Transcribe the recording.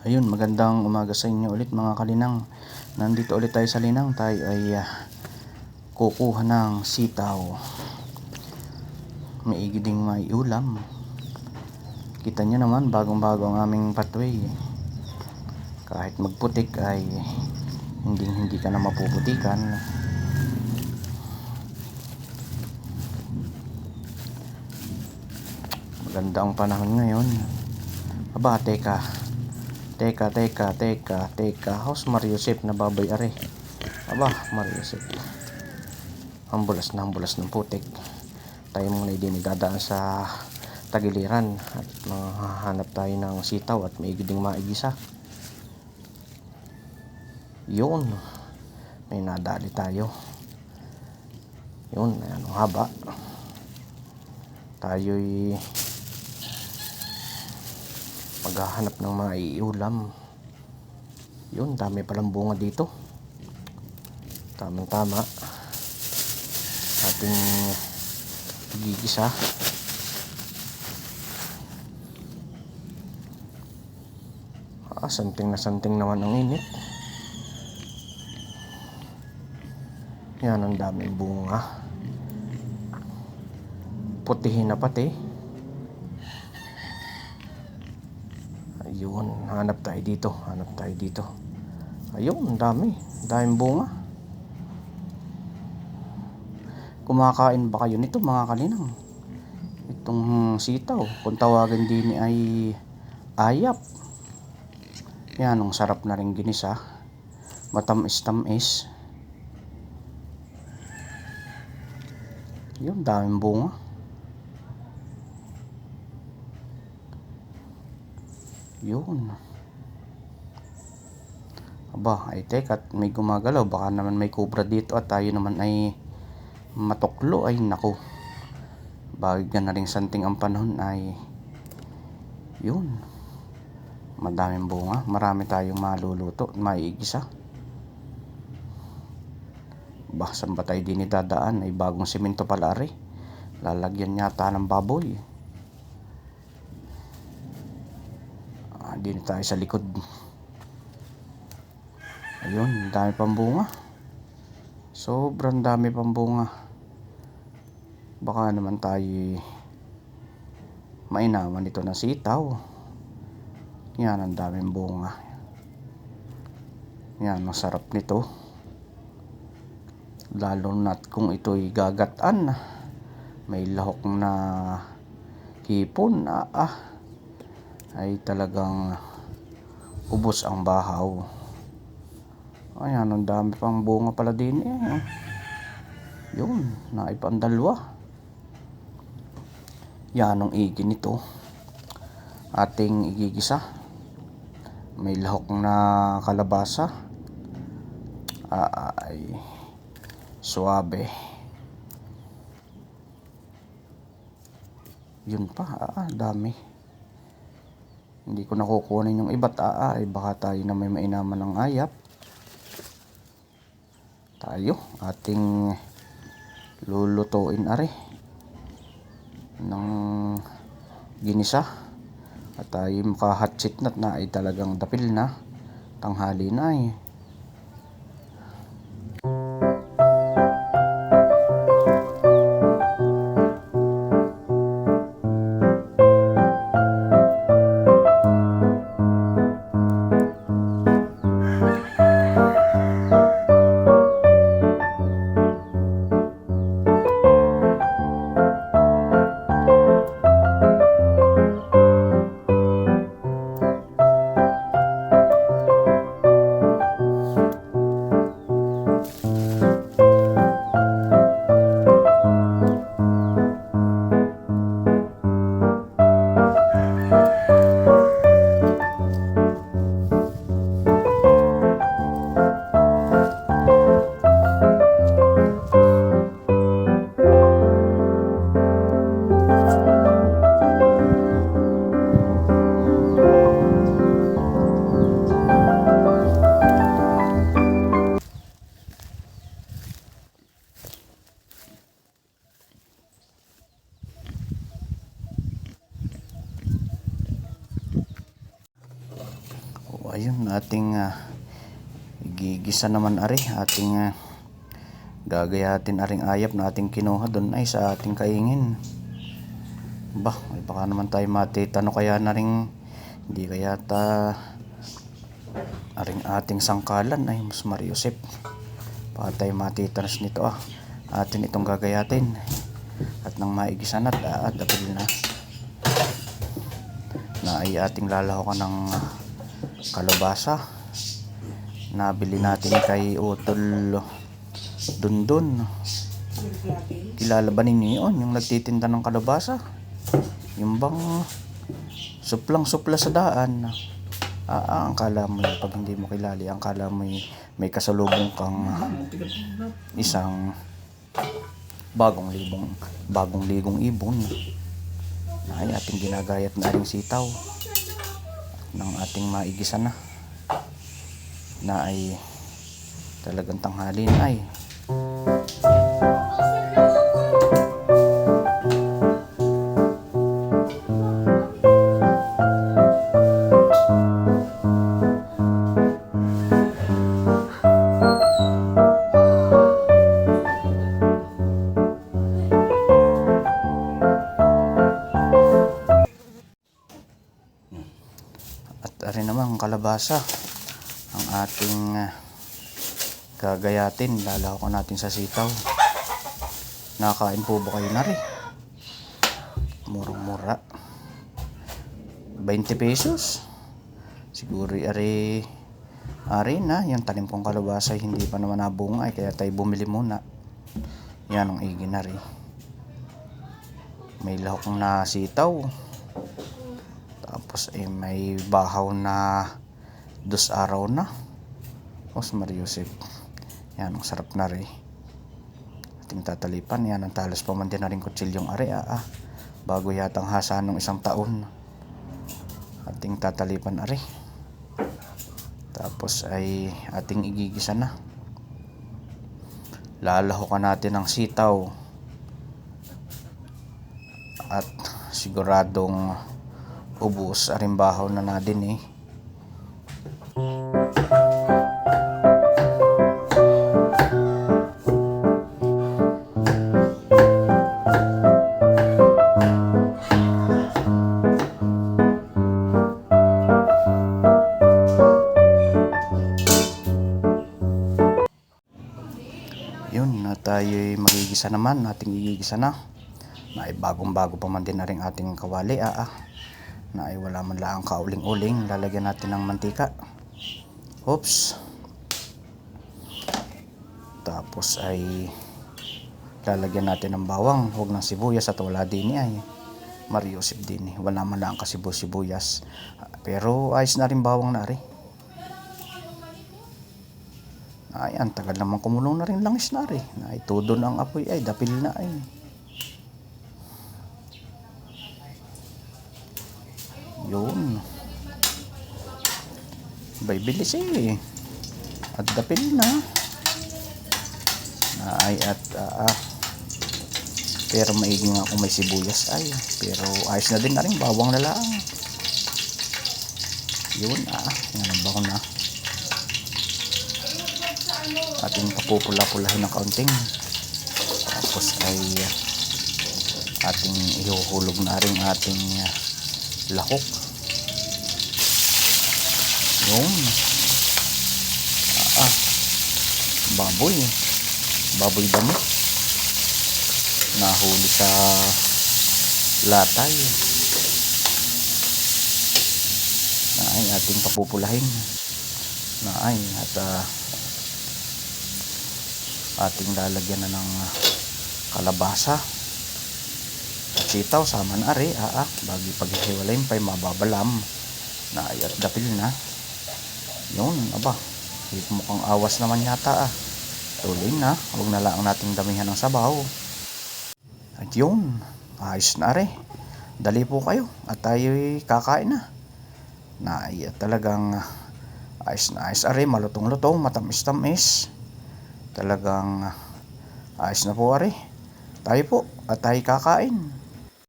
Ayun, magandang umaga sa inyo ulit mga kalinang. Nandito ulit tayo sa linang. Tayo ay ah, kukuha ng sitaw. Maigi ding may ulam. Kita nyo naman, bagong-bago ang aming pathway. Kahit magputik ay hindi hindi ka na mapuputikan. Maganda ang panahon ngayon. Aba, teka. Teka, teka, teka, teka. House Mariusip na baboy are. Aba, Mariusip. Ang bulas na ang bulas ng putik. Tayo muna din idadaan sa tagiliran at mahahanap tayo ng sitaw at may ding maigisa. Yun. May nadali tayo. Yun, ang haba. Tayo'y maghahanap ng mga iulam. Yun, dami palang bunga dito. Tamang tama. Ating gigisa. Ah, santing na santing naman ang init. Yan, ang daming bunga. Putihin na pati. Ayun, hanap tayo dito. Hanap tayo dito. Ayun, dami. Daming bunga. Kumakain ba kayo nito mga kalinang? Itong sitaw. Kung tawagin din ay ayap. Yan, ang sarap na rin ginisa. Matamis-tamis. Yun, daming bunga. Yun. Aba, ay teka, may gumagalaw. Baka naman may cobra dito at tayo naman ay matuklo. Ay, nako. Bagay na rin santing ang panahon ay yun. Madaming bunga. Marami tayong maluluto. Maiigisa. Bah, saan ba tayo din idadaan? Ay bagong simento pala ari. Lalagyan yata ng baboy. Din tayo sa likod. Ayun, dami pang bunga. Sobrang dami pang bunga. Baka naman tayo mainaman ito ng sitaw. Yan, ang daming bunga. Yan, ang sarap nito. Lalo na't kung ito'y gagataan. May lahok na hipon. Ah, ah ay talagang ubos ang bahaw. Ayan, ang dami pang bunga pala din eh. Yun, naipandalwa. Yan ang igi nito. Ating igigisa. May lahok na kalabasa. Ay suabe. Yun pa, ah, dami. Hindi ko nakukunin yung iba't aa ay baka tayo na may mainaman ng ayap. Tayo, ating lulutuin are ng ginisa. At tayo makahatsit na ay talagang dapil na. Tanghali na eh. Ayun ating uh, gigisa naman ari ating ah, gagayatin aring ayap na ating kinuha doon ay sa ating kaingin. Bah, ay baka naman tayo matitano kaya na rin hindi kaya ta aring ating sangkalan ay mas mariusip. Baka tayo matitanas nito ah. Atin itong gagayatin. At nang maigisan at ah, dapil na na ay ating lalahokan ng kalabasa. Nabili natin kay Utol Dundun. Kilala ba ninyo yun yung nagtitinda ng kalabasa? Yung bang suplang supla sa daan. Ah, ah, ang kala mo yun, pag hindi mo kilali ang kala mo yun, may kasalubong kang isang bagong libong bagong ligong ibon. Ay ating ginagayat na ring sitaw ng ating maigisa na na ay talagang tanghali na ay kalabasa ang ating ah, gagayatin. Lalaw natin sa sitaw. Nakain po ba kayo na rin? Murang-mura. 20 pesos. Siguro ari ari na yung tanim kong kalabasa hindi pa naman nabunga eh, kaya tayo bumili muna. Yan ang igi na rin. May lahok na sitaw. Tapos eh, may bahaw na dos araw na. Os Mariusip. Yan, ang sarap na rin. Ating tatalipan. Yan, ang talas pa man din na rin kutsilyong are. Ah, ah. Bago yatang hasa ng isang taon. Ating tatalipan are. Tapos ay ating igigisa na. Lalahokan natin ng sitaw. At siguradong ubus arimbahaw na na din eh. Tayo magigisa naman, ating igigisa na. Na ay bagong bago pa man din na rin ating kawali, ah, ah. Na ay wala man lang kauling-uling lalagyan natin ng mantika. Oops. Tapos ay lalagyan natin ng bawang huwag ng sibuyas at wala din ay. Mariusip din eh. wala man lang kasibo sibuyas pero ayos na rin bawang na rin ay ang tagal naman kumulong na rin langis na rin ay todo ng apoy ay dapil na ay Yun. Bay bilis eh. At dapil na. Na ay at ah, ah. Pero maigi nga may sibuyas ay. Pero ayos na din na rin. Bawang na lang. Yun ah. Yan ang bango na. Ating papupula-pulahin ng kaunting. Tapos ay ating ihuhulog na rin ating ah, lahok. Yun. Ah, ah. Baboy. Baboy dami. Nahuli sa latay. Na ay ating papupulahin. Na ay at ah, ating lalagyan na ng ah, kalabasa. At sitaw sama na ari aa bagi paghihiwalayin pa'y mababalam na at dapil na. Yun aba. Mukhang awas naman yata ah. Tuloy na. Huwag na lang nating damihan ng sabaw. At yun ayos na ari dali po kayo at tayo'y kakain na. Na talagang ah, ayos na ayos ari malutong lutong matamis tamis talagang ah, ayos na po ari tayo po at tayo kakain